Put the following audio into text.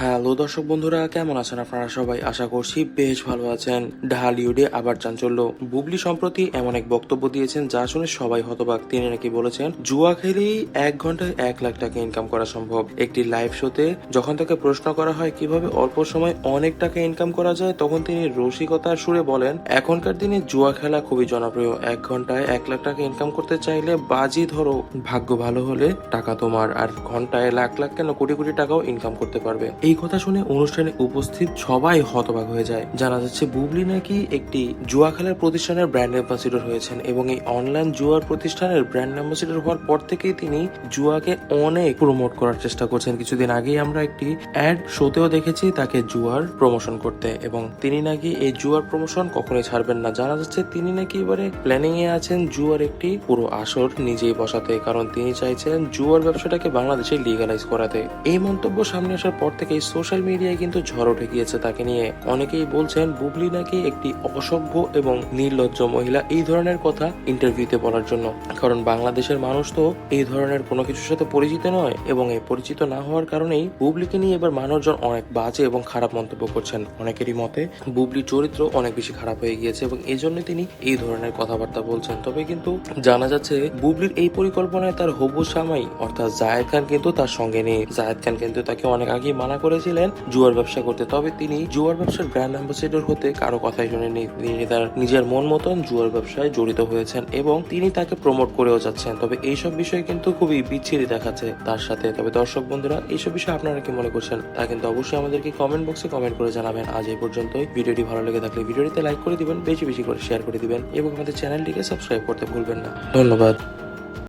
Hello দর্শক বন্ধুরা, কেমন আছেন আপনারা সবাই? আশা করছি বেশ ভালো আছেন। ঢালিউডে আবার চাঞ্চল্য। বুবলি সম্প্রতি এমন এক বক্তব্য দিয়েছেন যা শুনে সবাই হতবাক। তিনি নাকি বলেছেন, জুয়া খেলেই এক ঘন্টায় এক লাখ টাকা ইনকাম করা সম্ভব। একটি লাইভ শোতে যখন তাকে প্রশ্ন করা হয়, কীভাবে অল্প সময় অনেক টাকা ইনকাম করা যায়? তখন তিনি রসিকতার সুরে বলেন, এখনকার দিনে জুয়া খেলা খুবই জনপ্রিয়। এক ঘন্টায় এক লাখ টাকা ইনকাম করতে চাইলে বাজি ধরো। ভাগ্য ভালো হলে টাকা তোমার। আর ঘন্টায় লাখ লাখ কেন কোটি কোটি টাকাও ইনকাম করতে পারবে? এই কথা শুনে অনুষ্ঠানে উপস্থিত সবাই হতবাক হয়ে যায়। জানা যাচ্ছে, বুবলি নাকি একটি জুয়া খেলার প্রতিষ্ঠানের ব্র্যান্ড অ্যাম্বাসিডর হয়েছেন এবং এই অনলাইন জুয়ার প্রতিষ্ঠানের ব্র্যান্ড অ্যাম্বাসিডর হওয়ার পর থেকেই তিনি জুয়াকে অনেক প্রমোট করার চেষ্টা করছেন। কিছুদিন আগেই আমরা একটি অ্যাড শোতেও দেখেছি তাকে জুয়ার প্রমোশন করতে এবং তিনি নাকি এই জুয়ার প্রমোশন কখনোই ছাড়বেন না। জানা যাচ্ছে, তিনি নাকি এবারে প্ল্যানিং এ আছেন জুয়ার একটি পুরো আসর নিজেই বসাতে, কারণ তিনি চাইছেন জুয়ার ব্যবসাটাকে বাংলাদেশে লিগালাইজ করাতে। এই মন্তব্য সামনে আসার পর থেকে সোশ্যাল মিডিয়ায় কিন্তু ঝড় উঠে গিয়েছে তাকে নিয়ে। অনেকেই বলছেন, বুবলি নাকি একটি অসভ্য এবং নির্লজ্জ মহিলা এই ধরনের কথা ইন্টারভিউতে বলার জন্য। কারণ বাংলাদেশের মানুষ তো এই ধরনের কোনো কিছুর সাথে পরিচিত নয় এবং এই পরিচিত না হওয়ার কারণেই বুবলিকে নিয়ে এবার মানুষজন অনেক বাজে এবং খারাপ মন্তব্য করছেন অনেকেরই মতে। বুবলির চরিত্র অনেক বেশি খারাপ হয়ে গিয়েছে এবং এই জন্য তিনি এই ধরনের কথাবার্তা বলছেন। তবে কিন্তু জানা যাচ্ছে, বুবলির এই পরিকল্পনায় তার হবু সামাই অর্থাৎ জায়েদ খান কিন্তু তার সঙ্গে নেই। জায়েদ খান কিন্তু তাকে অনেক আগেই মানা করেছিলেন জুয়ার ব্যবসা করতে। তবে তিনি জুয়ার ব্যবসার ব্র্যান্ড অ্যাম্বাসেডর হতে কারও কথাই শুনেনি তিনি তার নিজের মন মতন জুয়ার ব্যবসায় জড়িত হয়েছেন এবং তিনি তাকে প্রমোট করেও যাচ্ছেন। তবে এইসব বিষয় কিন্তু খুবই বিচ্ছিরি দেখাচ্ছে তার সাথে। তবে দর্শক বন্ধুরা, এইসব বিষয়ে আপনারা কি মনে করছেন তা কিন্তু অবশ্যই আমাদেরকে কমেন্ট বক্সে কমেন্ট করে জানাবেন। আজ এই পর্যন্তই। ভিডিওটি ভালো লেগে থাকলে ভিডিওটিতে লাইক করে দিবেন, বেশি বেশি করে শেয়ার করে দিবেন এবং আমাদের চ্যানেলটিকে সাবস্ক্রাইব করতে ভুলবেন না। ধন্যবাদ।